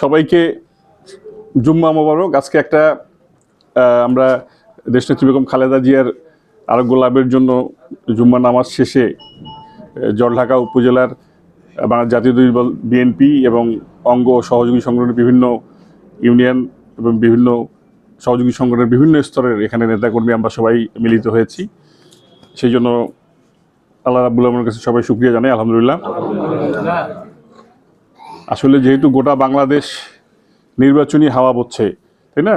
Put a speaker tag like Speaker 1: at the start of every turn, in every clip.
Speaker 1: সবাইকে জুম্মা মোবারক। আজকে একটা আমরা দেশনেত্রী বেগম খালেদা জিয়ার আরোগ্য লাভের জন্য জুম্মা নামাজ শেষে জলঢাকা উপজেলার জাতীয় দল বিএনপি এবং অঙ্গ সহযোগী সংগঠনের বিভিন্ন ইউনিয়ন এবং বিভিন্ন সহযোগী সংগঠনের বিভিন্ন স্তরের এখানে নেতাকর্মী আমরা সবাই মিলিত হয়েছি। সেই জন্য আল্লাহ রাবুল আমার কাছে সবাই শুক্রিয়া জানাই, আলহামদুলিল্লাহ। আসলে যেহেতু গোটা বাংলাদেশ নির্বাচনী হাওয়া বচ্ছে, তাই না?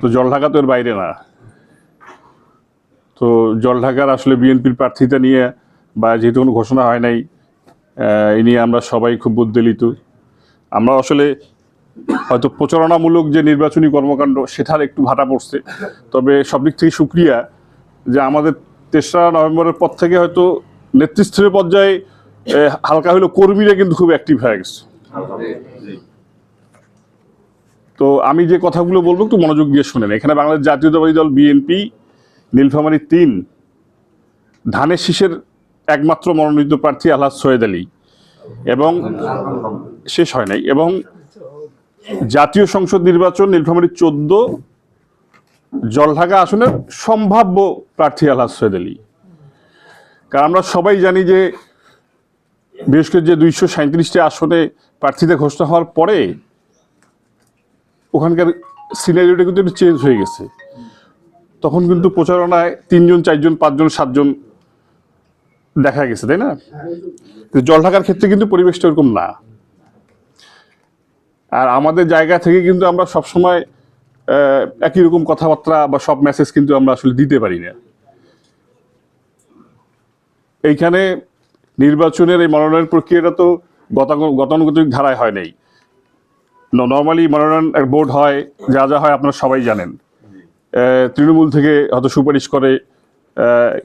Speaker 1: তো জল ঢাকা তো এর বাইরে না। তো জলঢাকার আসলে বিএনপির প্রার্থীতা নিয়ে বা যেহেতু কোনো ঘোষণা হয় নাই এই নিয়ে আমরা সবাই খুব উদ্বেলিত। আমরা আসলে হয়তো প্রচারণামূলক যে নির্বাচনী কর্মকাণ্ড, সেটার একটু ভাটা পড়ছে। তবে সব দিক থেকে সুক্রিয়া যে আমাদের তেসরা নভেম্বরের পর থেকে হয়তো নেতৃত্বের পর্যায়ে হালকা হলেও কর্মীরা কিন্তু খুব অ্যাক্টিভ হয়ে গেছে। তো আমি যে কথাগুলো বলব একটু মনোযোগ দিয়ে শুনেন। এখানে বাংলাদেশ জাতীয়তাবাদী দল, বিএনপি, নীলফামারী তিন, ধানের শীষের একমাত্র মনোনীত প্রার্থী আলহাজ সৈয়দ আলী। এবং শেষ হয় নাই। এবং জাতীয় সংসদ নির্বাচন নীলফামারী চোদ্দ, জলঢাকা আসনের সম্ভাব্য প্রার্থী আলহাজ সৈয়দ আলী। কারণ আমরা সবাই জানি যে বিশেষ করে যে দুইশো সাঁত্রিশটি আসনে প্রার্থীতে ঘোষণা হওয়ার পরে ওখানকার সিনারিওটা কিন্তু একটু চেঞ্জ হয়ে গেছে। তখন কিন্তু প্রচারণায় তিনজন, চারজন, পাঁচজন, সাতজন দেখা গেছে, তাই না? তো জলঢাকার ক্ষেত্রে কিন্তু পরিবেশটা ওরকম না। আর আমাদের জায়গা থেকে কিন্তু আমরা সবসময় একই রকম কথাবার্তা বা সব মেসেজ কিন্তু আমরা আসলে দিতে পারি না। এইখানে নির্বাচনের এই মনোনয়ন প্রক্রিয়াটা তো গতানুগতিক ধারায় হয় নাই। নর্মালি মনোনয়ন এক বোর্ড হয়, যা যা হয় আপনারা সবাই জানেন। তৃণমূল থেকে হয়তো সুপারিশ করে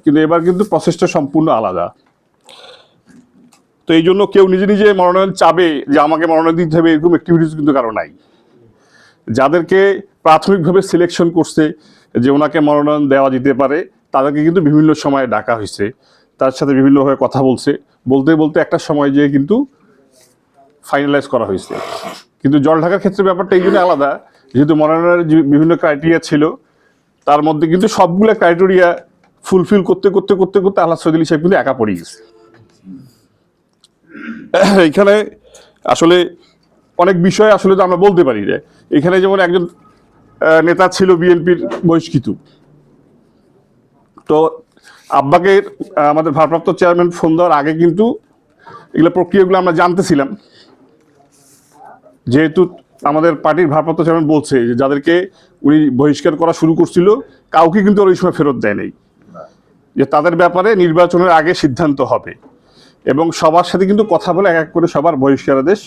Speaker 1: কিন্তু এবার কিন্তু প্রসেসটা সম্পূর্ণ আলাদা। তো এই জন্য কেউ নিজে নিজে মনোনয়ন চাবে যে আমাকে মনোনয়ন দিতে হবে, এরকম অ্যাক্টিভিটিস কিন্তু কারও নাই। যাদেরকে প্রাথমিকভাবে সিলেকশন করছে যে ওনাকে মনোনয়ন দেওয়া যেতে পারে, তাদেরকে কিন্তু বিভিন্ন সময়ে ডাকা হয়েছে। তার সাথে বিভিন্নভাবে কথা বলছে। বলতে বলতে একটা সময় যেয়ে কিন্তু ফাইনালাইজ করা হয়েছে। কিন্তু জল ঢাকার ক্ষেত্রে ব্যাপারটা এই জন্য আলাদা, যেহেতু মনোনয়নের বিভিন্ন ক্রাইটেরিয়া ছিল, তার মধ্যে কিন্তু সবগুলো ক্রাইটেরিয়া ফুলফিল করতে করতে করতে করতে আল্লাহ সৈদুল সাহেব কিন্তু একা পড়ে গেছে। এখানে আসলে অনেক বিষয় আসলে তো আমরা বলতে পারি যে, এখানে যেমন একজন নেতা ছিল বিএনপির বহিষ্কৃত। তো আব্বাকে আমাদের ভারপ্রাপ্ত চেয়ারম্যান ফোন দেওয়ার আগে কিন্তু এগুলো প্রক্রিয়াগুলো আমরা জানতেছিলাম। যেহেতু আমাদের পার্টির ভারপ্রাপ্ত চেয়ারম্যান বলছে যে যাদেরকে উনি বহিষ্কার করা শুরু করছিল কাউকে কিন্তু ওই সময় ফেরত দেয় নাই। যে তাদের ব্যাপারে নির্বাচনের আগে সিদ্ধান্ত হবে। এবং সবার সাথে কিন্তু কথা বলে এক এক করে সবার বহিষ্কার বহিষ্কারাদেশ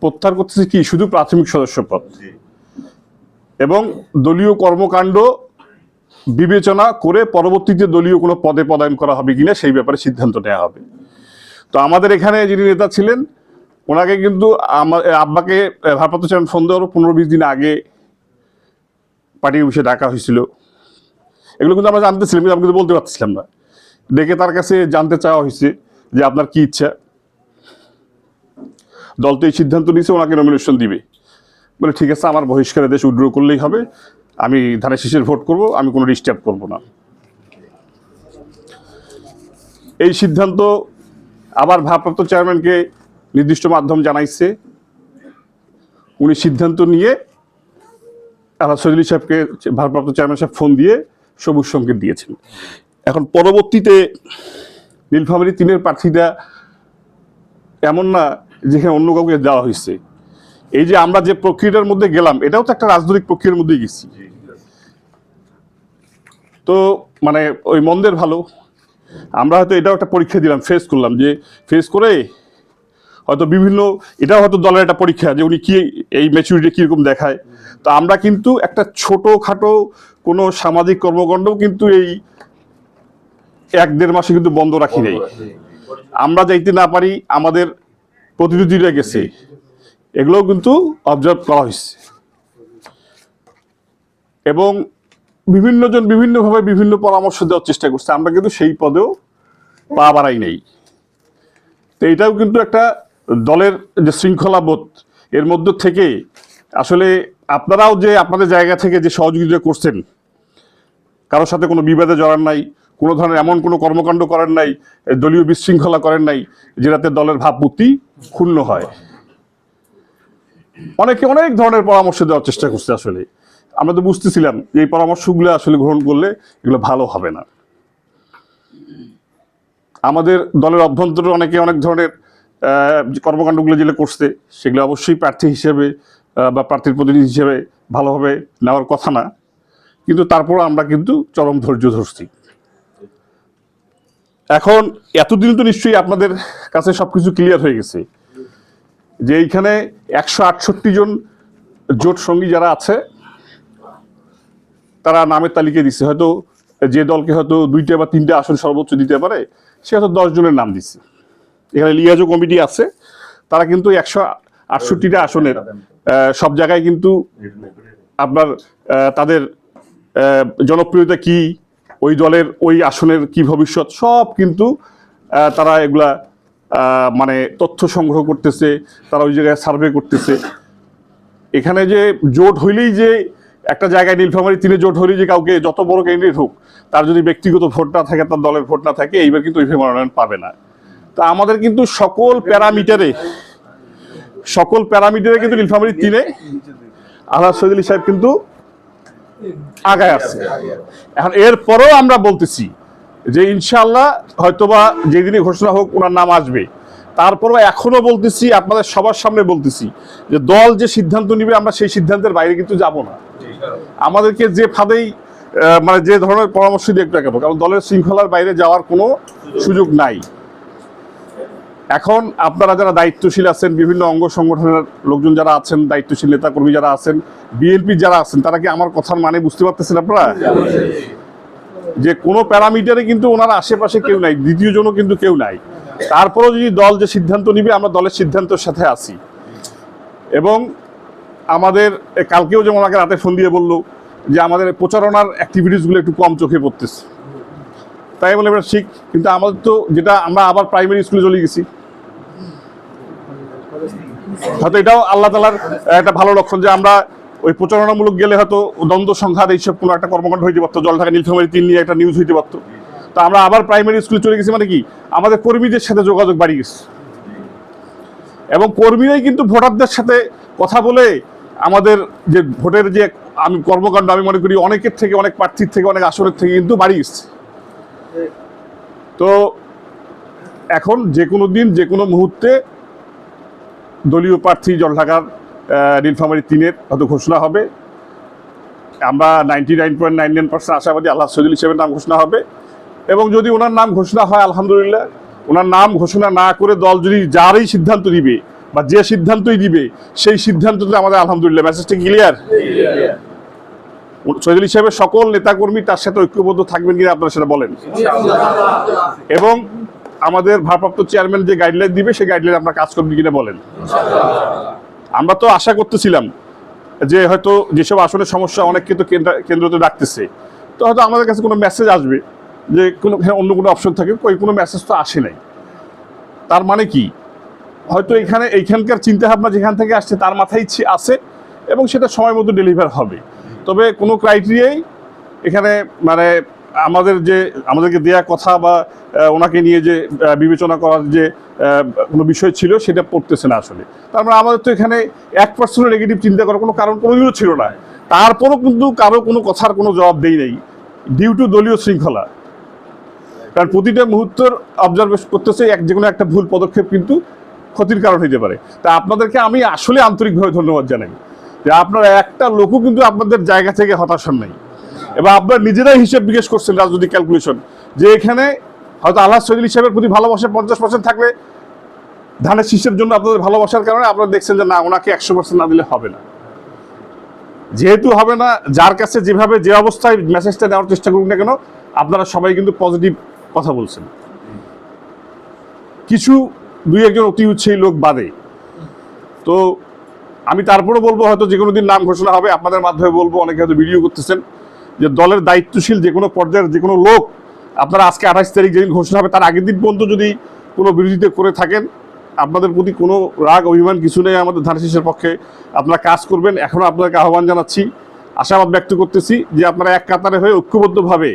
Speaker 1: প্রত্যাহার করতেছে কি? শুধু প্রাথমিক সদস্য পদ এবং দলীয় কর্মকাণ্ড বিবেচনা করে পরবর্তীতে দলীয় কোনো পদে পদায়ন করা হবে কিনা সেই ব্যাপারে সিদ্ধান্ত নেওয়া হবে। তো আমাদের এখানে যিনি নেতা ছিলেন ওনাকে কিন্তু আমার আব্বাকে ভারপ্রাপ্ত চেয়ারম্যান ফোন দেওয়ার পনেরো বিশ দিন আগে পার্টি অফিসে ডাকা হয়েছিল। এগুলো কিন্তু আমরা জানতেছিলাম কিন্তু আমি কিন্তু বলতে পারছিলাম না। ডেকে তার কাছে জানতে চাওয়া হয়েছে যে আপনার কি ইচ্ছা। দল তো এই সিদ্ধান্ত নিয়েছে, ওনাকে নমিনেশন দিবে। বলে, ঠিক আছে, আমার বহিষ্কার দেশ উড্র করলেই হবে। আমি ধানের শীষের ভোট করব, আমি কোনো ডিস্টার্ব করব না। এই সিদ্ধান্ত আবার ভারপ্রাপ্ত চেয়ারম্যানকে নির্দিষ্ট মাধ্যম জানাইছে। উনি সিদ্ধান্ত নিয়ে আল্লাহ সজলি সাহেবকে ভারপ্রাপ্ত চেয়ারম্যান সাহেব ফোন দিয়ে সবুজ সংকেত দিয়েছেন। এখন পরবর্তীতে নীলফামারি তিনের প্রার্থীটা এমন না যেখানে অন্য কাউকে দেওয়া হয়েছে। এই যে আমরা যে প্রক্রিয়াটার মধ্যে গেলাম, এটাও তো একটা রাজনৈতিক প্রক্রিয়ার মধ্যেই গেছি। তো মানে ওই মন্দের ভালো। আমরা হয়তো এটাও একটা পরীক্ষা দিলাম, ফেস করলাম যে ফেস করে হয়তো বিভিন্ন এটাও হয়তো দলের একটা পরীক্ষা যে উনি কি এই ম্যাচুরিটি কীরকম দেখায়। তো আমরা কিন্তু একটা ছোটোখাটো কোনো সামাজিক কর্মকাণ্ডও কিন্তু এই এক দেড় মাসে কিন্তু বন্ধ রাখি নেই। আমরা যাইতে না পারি আমাদের প্রতিনিধিরা গেছে। এগুলোও কিন্তু অবজার্ভ করা হয়েছে। এবং বিভিন্ন জন বিভিন্নভাবে বিভিন্ন পরামর্শ দেওয়ার চেষ্টা করছে। আমরা কিন্তু সেই পদেও পা বাড়াই নেই। তো এটাও কিন্তু একটা দলের যে শৃঙ্খলাবোধ, এর মধ্য থেকে আসলে আপনারাও যে আপনাদের জায়গা থেকে যে সহযোগিতা করছেন, কারোর সাথে কোনো বিবাদে জড়ান নাই, কোনো ধরনের এমন কোনো কর্মকাণ্ড করেন নাই, দলীয় বিশৃঙ্খলা করেন নাই, যেটাতে দলের ভাবমূর্তি ক্ষুণ্ণ হয়। অনেকে অনেক ধরনের পরামর্শ দেওয়ার চেষ্টা করছে আসলে। আমরা তো বুঝতেছিলাম যে এই পরামর্শগুলো আসলে গ্রহণ করলে এগুলো ভালো হবে না। আমাদের দলের অভ্যন্তরে অনেকে অনেক ধরনের কর্মকাণ্ডগুলো যেগুলো করছে, সেগুলো অবশ্যই প্রার্থী হিসেবে বা প্রার্থীর প্রতিনিধি হিসেবে ভালোভাবে নেওয়ার কথা না। কিন্তু তারপর আমরা কিন্তু চরম ধৈর্য ধরছি। এখন এতদিন তো নিশ্চয়ই আপনাদের কাছে সবকিছু ক্লিয়ার হয়ে গেছে যে এইখানে একশো আটষট্টি জন জোট সঙ্গী যারা আছে, তারা নামের তালিকা দিচ্ছে হয়তো যে দলকে হয়তো দুইটা বা তিনটা আসন সর্বোচ্চ দিতে পারে, সে হয়তো দশ জনের নাম দিচ্ছে এখানে লিয়াজো কমিটি আছে তারা কিন্তু একশো আটষট্টিটা আসনের সব জায়গায় কিন্তু আপনার তাদের জনপ্রিয়তা কি ওই দলের ওই আসনের কি ভবিষ্যৎ সব কিন্তু তারা এগুলা মানে তথ্য সংগ্রহ করতেছে তারা ওই জায়গায় সার্ভে করতেছে। এখানে যে জোট হইলেই যে একটা জায়গায় নীলফামারী তিনে জোট হইলেই যে কাউকে যত বড় ক্যান্ডিডেট হোক তার যদি ব্যক্তিগত ভোট না থাকে তার দলের ভোট না থাকে এইবার কিন্তু ওইভাবে মনোনয়ন পাবে না। তা আমাদের কিন্তু সকল প্যারামিটারে সকল প্যারামিটারে কিন্তু নীলফামারী তিনে আল্লাহ সৈদুল সাহেব কিন্তু আগায় আছে। এখন এরপরেও আমরা বলতেছি যে ইনশাল্লাহ হয়তোবা যেদিনই ঘোষণা হোক ওনার নাম আসবে। তারপরও এখনও বলতেছি, আপনাদের সবার সামনে বলতেছি যে দল যে সিদ্ধান্ত নিবে, আমরা সেই সিদ্ধান্তের বাইরে কিন্তু যাব না। আমাদেরকে যে ফাঁদেই মানে যে ধরনের পরামর্শ দিয়ে একটু কারণ দলের শৃঙ্খলার বাইরে যাওয়ার কোনো সুযোগ নাই। এখন আপনারা যারা দায়িত্বশীল আছেন, বিভিন্ন অঙ্গ সংগঠনের লোকজন যারা আছেন, দায়িত্বশীল নেতাকর্মী যারা আছেন বিএনপি যারা আছেন, তারা কি আমার কথার মানে বুঝতে পারতেছেন আপনারা? যে কোনো প্যারামিটারে কিন্তু ওনার আশেপাশে কেউ নাই, দ্বিতীয় জনও কিন্তু কেউ নাই। তারপরেও যদি দল যে সিদ্ধান্ত নিবে, আমরা দলের সিদ্ধান্তের সাথে আসি এবং আমাদের কালকেও যেমন আমাকে রাতে ফোন দিয়ে বলল যে আমাদের প্রচারণার অ্যাক্টিভিটিসগুলো একটু কম চোখে পড়তেছে। তাই বলে, এবার ঠিক, কিন্তু আমাদের তো যেটা আমরা আবার প্রাইমারি স্কুলে চলে গেছি। হয়তো এটাও আল্লাহ তালার একটা ভালো লক্ষণ যে আমরা ওই প্রচারণামূলক গেলে হয়তো দ্বন্দ্ব, সংঘাত এইসব কোনো একটা কর্মকাণ্ড হইতে পারতো, জল ঢাকা, নীলফামারী তিন নিয়ে একটা নিউজ হইতে পারতো। তো আমরা আবার প্রাইমারি স্কুলে চলে গেছি মানে কি? আমাদের কর্মীদের সাথে যোগাযোগ বাড়িয়ে গেছে। এবং কর্মীরাই কিন্তু ভোটারদের সাথে কথা বলে আমাদের যে ভোটের যে আমি কর্মকাণ্ড, আমি মনে করি অনেকের থেকে, অনেক প্রার্থীর থেকে, অনেক আসনের থেকে কিন্তু বাড়িয়ে গেছে। তো এখন যে কোনো দিন, যে কোনো মুহূর্তে দলীয় প্রার্থী জলঢাকার নীলফামারী তিনের হয়তো ঘোষণা হবে। আমরা ninety nine point nine nine percent আশাবাদী আল্লাহ সজুল হিসেবে নাম ঘোষণা হবে। এবং যদি ওনার নাম ঘোষণা হয়, আলহামদুলিল্লাহ, ওনার নাম ঘোষণা না করে দল যদি যারই সিদ্ধান্ত দিবে বা যে সিদ্ধান্তই দিবে সেই সিদ্ধান্ততে আমাদের আলহামদুলিল্লাহ মেসেজটা ক্লিয়ার সজুল হিসেবে সকল নেতাকর্মী তার সাথে ঐক্যবদ্ধ থাকবেন কিনা আপনারা সেটা বলেন। এবং আমাদের ভারপ্রাপ্ত চেয়ারম্যান যে গাইডলাইন দিবে সেই গাইডলাইন আমরা কাজ করবেন কিনা বলেন। আমরা তো আশা করতেছিলাম যে হয়তো যেসব আসনের সমস্যা অনেককে তো কেন্দ্র কেন্দ্রতে ডাকতেছে তো হয়তো আমাদের কাছে কোনো মেসেজ আসবে যে কোনো হ্যাঁ, অন্য কোনো অপশন থাকে কই কোনো মেসেজ তো আসে নাই। তার মানে কি? হয়তো এখানে এইখানকার চিন্তাভাবনা যেখান থেকে আসছে তার মাথায় ইচ্ছে আছে এবং সেটা সময় মতো ডেলিভার হবে। তবে কোনো ক্রাইটেরিয়াই এখানে মানে আমাদের যে, আমাদেরকে দেয়া কথা বা ওনাকে নিয়ে যে বিবেচনা করার যে কোনো বিষয় ছিল সেটা পড়তেছে না আসলে। তার মানে আমাদের তো এখানে এক পার্সেন্ট নেগেটিভ চিন্তা করার কোনো কারণ কোনোদিনও ছিল না। তারপরও কিন্তু কারও কোনো কথার কোনো জবাব দেই নেই ডিউ টু দলীয় শৃঙ্খলা। কারণ প্রতিটা মুহূর্তর অবজারভেশন করতেছে, এক যে কোনো একটা ভুল পদক্ষেপ কিন্তু ক্ষতির কারণ হতে পারে। তা আপনাদেরকে আমি আসলে আন্তরিকভাবে ধন্যবাদ জানাই যে আপনারা একটা লোকও কিন্তু আপনাদের জায়গা থেকে হতাশার নাই। এবং আপনারা নিজেরাই হিসেব বিকাশ করছেন রাজনৈতিক ক্যালকুলেশন যে এখানে হয়তো আল্লাহ সৈদুল হিসাবের প্রতি ভালোবাসা পঞ্চাশ পার্সেন্ট থাকলে ধানের শীষের জন্য আপনাদের ভালোবাসার কারণে আপনারা দেখছেন যে না, ওনাকে একশো পার্সেন্ট না দিলে হবে না। যেহেতু হবে না, যার কাছে যেভাবে যে অবস্থায় মেসেজটা দেওয়ার চেষ্টা করুন না কেন, আপনারা সবাই কিন্তু পজিটিভ কথা বলছেন। কিছু দুই একজন অতি উৎসাহী লোক বাদে। তো আমি তারপরে বলব, হয়তো যে কোনো দিন নাম ঘোষণা হবে, আপনাদের মাধ্যমে বলব, অনেকে হয়তো ভিডিও করতেছেন। যে দলের দায়িত্বশীল যে কোনো পর্যায়ের যে কোনো লোক, আপনারা আজকে আঠাশ তারিখ যেদিন ঘোষণা হবে, তার আগের দিন পর্যন্ত যদি কোনো বিরোধিতা করে থাকেন, আপনাদের প্রতি কোনো রাগ, অভিমান কিছু নেই আমাদের ধান শীষের পক্ষে। আপনারা কাজ করবেন এখনও আপনাদেরকে আহ্বান জানাচ্ছি। আশাবাদ ব্যক্ত করতেছি যে আপনারা এক কাতারে হয়ে ঐক্যবদ্ধভাবে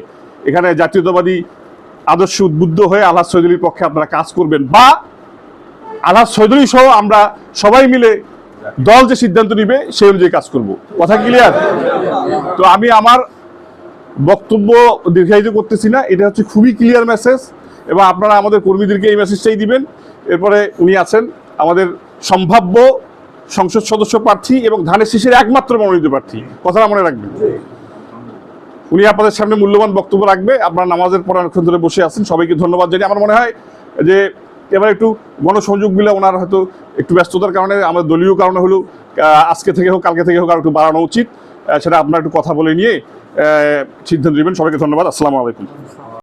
Speaker 1: এখানে জাতীয়তাবাদী আদর্শ উদ্বুদ্ধ হয়ে আল্লাহ সৈদুলির পক্ষে আপনারা কাজ করবেন। বা আল্লাহ সৈদুলি সহ আমরা সবাই মিলে দল যে সিদ্ধান্ত নিবে, সেই অনুযায়ী কাজ করব। কথা ক্লিয়ার তো আমি আমার বক্তব্য দীর্ঘায়িত করতেছি না। এটা হচ্ছে খুবই ক্লিয়ার মেসেজ এবং আপনারা আমাদের কর্মীদেরকে এই মেসেজটাই দিবেন। এরপরে উনি আছেন আমাদের সম্ভাব্য সংসদ সদস্য প্রার্থী এবং ধানের শীষের একমাত্র মনোনীত প্রার্থী। কথাটা মনে রাখবেন। উনি আপনাদের সামনে মূল্যবান বক্তব্য রাখবে। আপনারা নামাজের পর অনেকক্ষণ ধরে বসে আছেন। সবাইকে ধন্যবাদ জানিয়ে আমার মনে হয় যে এবার একটু গণসংযোগ বিলে ওনার হয়তো একটু ব্যস্ততার কারণে আমাদের দলীয় কারণে আহ, আজকে থেকে হোক কালকে থেকে হোক আর একটু বাড়ানো উচিত। সেটা আপনারা একটু কথা বলে নিয়ে সিদ্ধান্ত নেবেন। সবাইকে ধন্যবাদ। আসসালামু আলাইকুম।